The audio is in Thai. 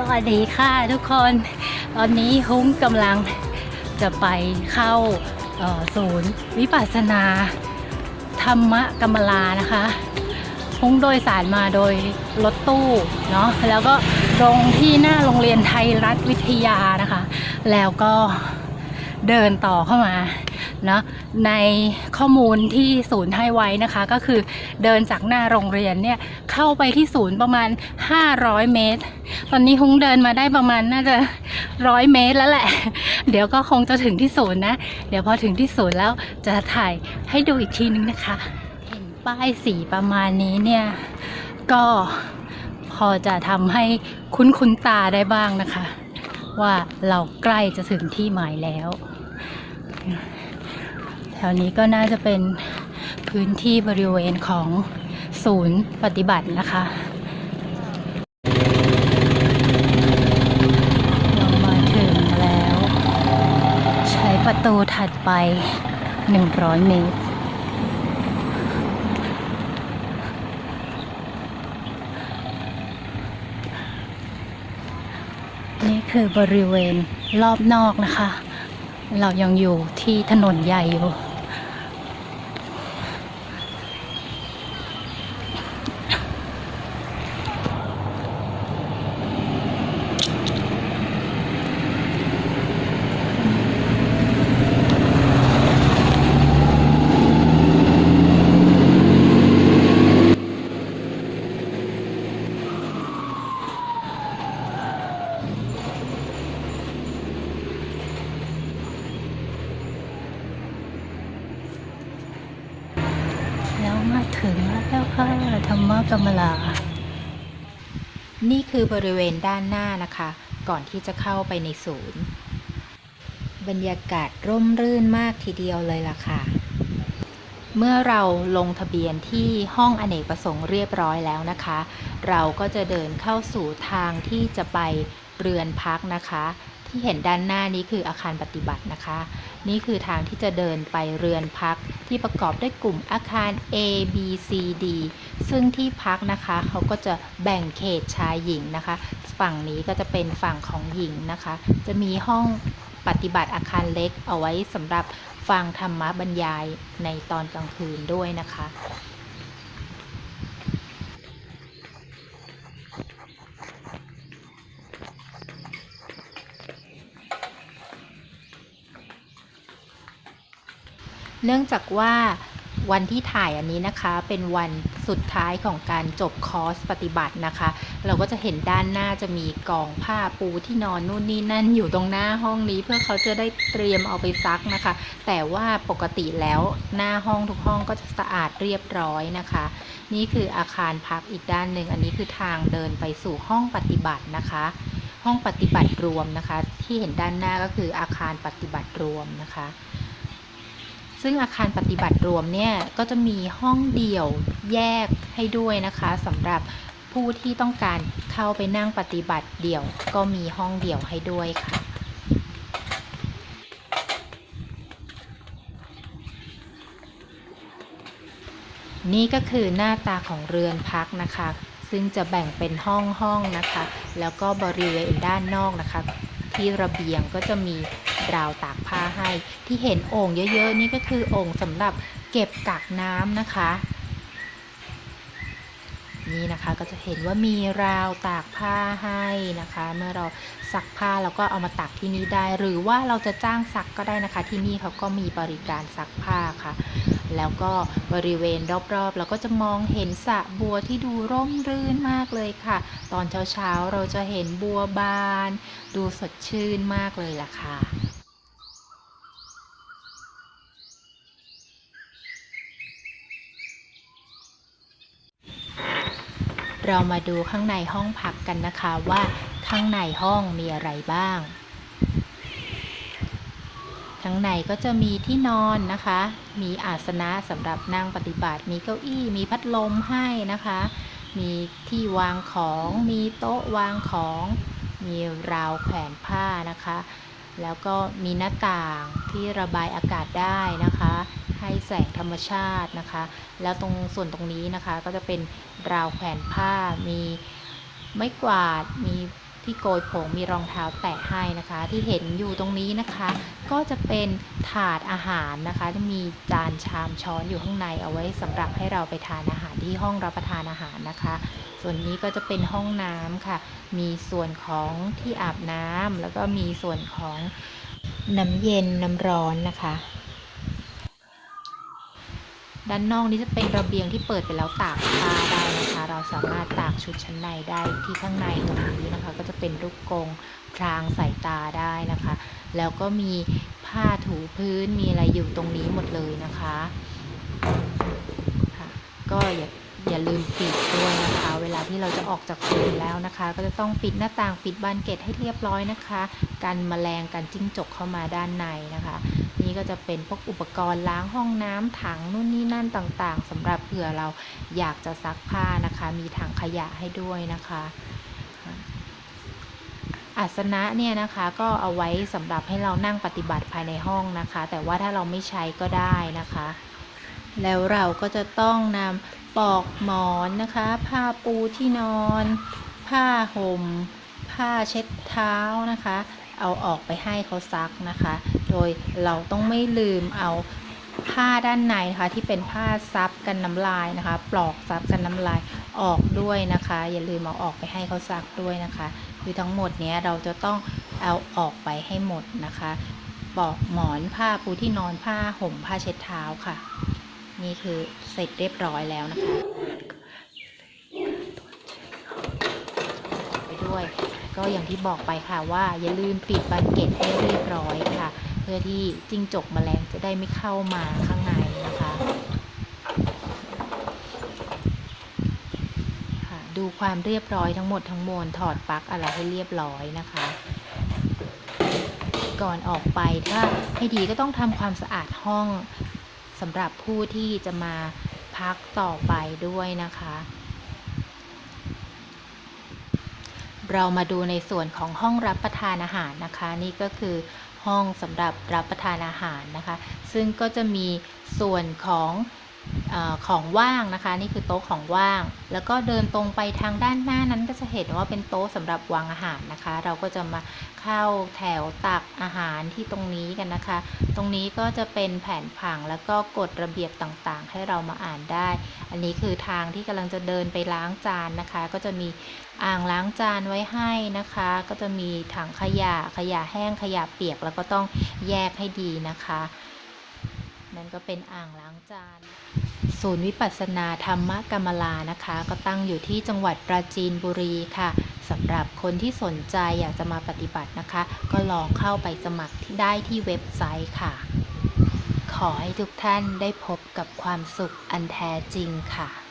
สวัสดีค่ะทุกคน ตอนนี้หุ้งกำลังจะไปเข้าศูนย์วิปัสสนา ธรรมกรรมลานะคะหุ้งโดยสารมาโดยรถตู้เนาะแล้วก็ลงที่หน้าโรงเรียนไทยรัฐวิทยานะคะ แล้วก็เดินต่อเข้ามา เนาะในข้อมูลที่ศูนย์ให้ไว้นะคะ ก็คือเดินจากหน้าโรงเรียนเนี่ยเข้าไปที่ศูนย์ประมาณ 500 เมตร ตอนนี้ฮุงเดินมาได้ประมาณน่าจะร้อยเมตรแล้วแหละ เดี๋ยวก็คงจะถึงที่ศูนย์นะ เดี๋ยวพอถึงที่ศูนย์แล้วจะถ่ายให้ดูอีกทีนึงนะคะ เห็นป้ายสีประมาณนี้เนี่ยก็พอจะทำให้คุ้นคุ้นๆตาได้บ้างนะคะ ว่าเราใกล้จะถึงที่หมายแล้ว แถวนี้ก็น่าจะเป็นพื้นที่บริเวณของศูนย์ปฏิบัตินะคะเรามาถึงแล้ว ใช้ประตูถัดไป 100 เมตร นี่คือบริเวณรอบนอกนะคะ เรายังอยู่ที่ถนนใหญ่อยู่ มาถึงแล้วค่ะธรรมกรรมลา นี่คือบริเวณด้านหน้านะคะ ก่อนที่จะเข้าไปในศูนย์ บรรยากาศร่มรื่นมากทีเดียวเลยล่ะค่ะ เมื่อเราลงทะเบียนที่ห้องอเนกประสงค์เรียบร้อยแล้วนะคะ เราก็จะเดินเข้าสู่ทางที่จะไปเรือนพักนะคะ ที่เห็นด้านหน้านี้คืออาคารปฏิบัตินะคะ นี่คือทางที่จะเดินไปเรือนพักที่ประกอบด้วยกลุ่มอาคาร A B C D ซึ่งที่พักนะคะเขาก็จะแบ่งเขตชายหญิงนะคะ ฝั่งนี้ก็จะเป็นฝั่งของหญิงนะคะ จะมีห้องปฏิบัติอาคารเล็กเอาไว้สำหรับฟังธรรมบรรยายในตอนกลางคืนด้วยนะคะ เนื่องจากว่าวันที่ถ่ายอันนี้นะคะเป็นวันสุดท้ายของการจบคอร์สปฏิบัตินะคะ เราก็จะเห็นด้านหน้าจะมีกองผ้าปูที่นอนนู่นนี่นั่นอยู่ตรงหน้าห้องนี้ เพื่อเขาจะได้เตรียมเอาไปซักนะคะ แต่ว่าปกติแล้วหน้าห้องทุกห้องก็จะสะอาดเรียบร้อยนะคะ นี่คืออาคารพักอีกด้านหนึ่งอันนี้คือทางเดินไปสู่ห้องปฏิบัตินะคะ ห้องปฏิบัติรวมนะคะ ที่เห็นด้านหน้าก็คืออาคารปฏิบัติรวมนะคะ ซึ่งอาคารปฏิบัติรวมเนี่ยก็จะมีห้องเดี่ยวแยกให้ด้วยนะคะสำหรับผู้ที่ต้องการเข้าไปนั่งปฏิบัติเดี่ยว ก็มีห้องเดี่ยวให้ด้วยค่ะ นี่ก็คือหน้าตาของเรือนพักนะคะ ซึ่งจะแบ่งเป็นห้องห้องนะคะ แล้วก็บริเวณด้านนอกนะคะ ที่ระเบียงก็จะมี ราวตากผ้าให้ ที่เห็นโอ่งเยอะๆนี่ก็คือโอ่งสำหรับเก็บกักน้ำนะคะ นี่นะคะก็จะเห็นว่ามีราวตากผ้าให้นะคะ เมื่อเราซักผ้าเราก็เอามาตากที่นี่ได้ หรือว่าเราจะจ้างซักก็ได้นะคะ ที่นี่เขาก็มีบริการซักผ้าค่ะแล้วก็บริเวณรอบๆ เราก็จะมองเห็นสระบัวที่ดูร่มรื่นมากเลยค่ะ ตอนเช้าๆ เราจะเห็นบัวบาน ดูสดชื่นมากเลยล่ะค่ะ เรามาดูข้างในห้องพักกันนะคะว่าข้างในห้องมีอะไรบ้าง ข้างในก็จะมีที่นอนนะคะ มีอาสนะสำหรับนั่งปฏิบัติ มีเก้าอี้ มีพัดลมให้นะคะ มีที่วางของ มีโต๊ะวางของ มีราวแขวนผ้านะคะ แล้วก็มีหน้าต่างที่ระบายอากาศได้นะคะ ให้แสงธรรมชาตินะคะ แล้วตรงส่วนตรงนี้นะคะก็จะเป็นราวแขวนผ้า มีไม้กวาด มีที่โกยผง มีรองเท้าแตะให้นะคะ ที่เห็นอยู่ตรงนี้นะคะ ก็จะเป็นถาดอาหารนะคะที่มีจานชามช้อนอยู่ข้างในเอาไว้สำหรับให้เราไปทานอาหารที่ห้องรับประทานอาหารนะคะ ส่วนนี้ก็จะเป็นห้องน้ำค่ะ มีส่วนของที่อาบน้ำแล้วก็มีส่วนของน้ำเย็นน้ำร้อนนะคะ ด้านนอกนี้จะเป็นระเบียงที่เปิดไปแล้วตากผ้าได้นะคะ เราสามารถตากชุดชั้นในได้ที่ข้างในตรงนี้นะคะ ก็จะเป็นลูกกงพรางสายตาได้นะคะ แล้วก็มีผ้าถูพื้นมีอะไรอยู่ตรงนี้หมดเลยนะคะค่ะก็อย่าอย่าลืมปิดด้วยนะคะ เวลาที่เราจะออกจากศูนย์แล้วนะคะ ก็จะต้องปิดหน้าต่างปิดบานเกตให้เรียบร้อยนะคะ กันแมลงกันจิ้งจกเข้ามาด้านในนะคะ นี่ก็จะเป็นพวกอุปกรณ์ล้างห้องน้ำถังนู่นนี่นั่นต่างๆสำหรับเผื่อเราอยากจะซักผ้านะคะ มีถังขยะให้ด้วยนะคะอาสนะเนี่ยนะคะก็เอาไว้สำหรับให้เรานั่งปฏิบัติภายในห้องนะคะ แต่ว่าถ้าเราไม่ใช้ก็ได้นะคะ แล้วเราก็จะต้องนำปลอกหมอนนะคะ ผ้าปูที่นอน ผ้าห่ม ผ้าเช็ดเท้านะคะ เอาออกไปให้เขาซักนะคะ ดยเราต้องไม่ลืมเอาผ้าด้านในนะคะที่เป็นผ้าซับกันน้ำลายนะคะ ปลอกซับกันน้ำลายออกด้วยนะคะ อย่าลืมเอาออกไปให้เขาซักด้วยนะคะ คือทั้งหมดเนี้ยเราจะต้องเอาออกไปให้หมดนะคะปลอกหมอนผ้าปูที่นอนผ้าห่มผ้าเช็ดเท้าค่ะ นี่คือเสร็จเรียบร้อยแล้วนะคะ ไปด้วย ก็อย่างที่บอกไปค่ะว่าอย่าลืมปิดบานเก็ตให้เรียบร้อยค่ะ เพื่อที่จิ้งจกแมลงจะได้ไม่เข้ามาข้างในนะคะค่ะดูความเรียบร้อยทั้งหมดทั้งมวลถอดปลั๊กอะไรให้เรียบร้อยนะคะ ก่อนออกไปถ้าให้ดีก็ต้องทำความสะอาดห้องสำหรับผู้ที่จะมาพักต่อไปด้วยนะคะ เรามาดูในส่วนของห้องรับประทานอาหารนะคะ นี่ก็คือห้องสำหรับรับประทานอาหารนะคะ ซึ่งก็จะมีส่วนของ ของว่างนะคะ นี่คือโต๊ะของว่าง แล้วก็เดินตรงไปทางด้านหน้านั้นก็จะเห็นว่าเป็นโต๊ะสำหรับวางอาหารนะคะ เราก็จะมาเข้าแถวตักอาหารที่ตรงนี้กันนะคะ ตรงนี้ก็จะเป็นแผนผังแล้วก็กฎระเบียบต่างๆ ให้เรามาอ่านได้ อันนี้คือทางที่กำลังจะเดินไปล้างจานนะคะ ก็จะมีอ่างล้างจานไว้ให้นะคะ ก็จะมีถังขยะขยะแห้งขยะเปียกแล้วก็ต้องแยกให้ดีนะคะ นั่นก็เป็นอ่างล้างจาน ศูนย์วิปัสสนาธรรมกรรมลานะคะ ก็ตั้งอยู่ที่จังหวัดปราจีนบุรีค่ะสำหรับคนที่สนใจอยากจะมาปฏิบัตินะคะ ก็ลองเข้าไปสมัครที่ได้ที่เว็บไซต์ค่ะ ขอให้ทุกท่านได้พบกับความสุขอันแท้จริงค่ะ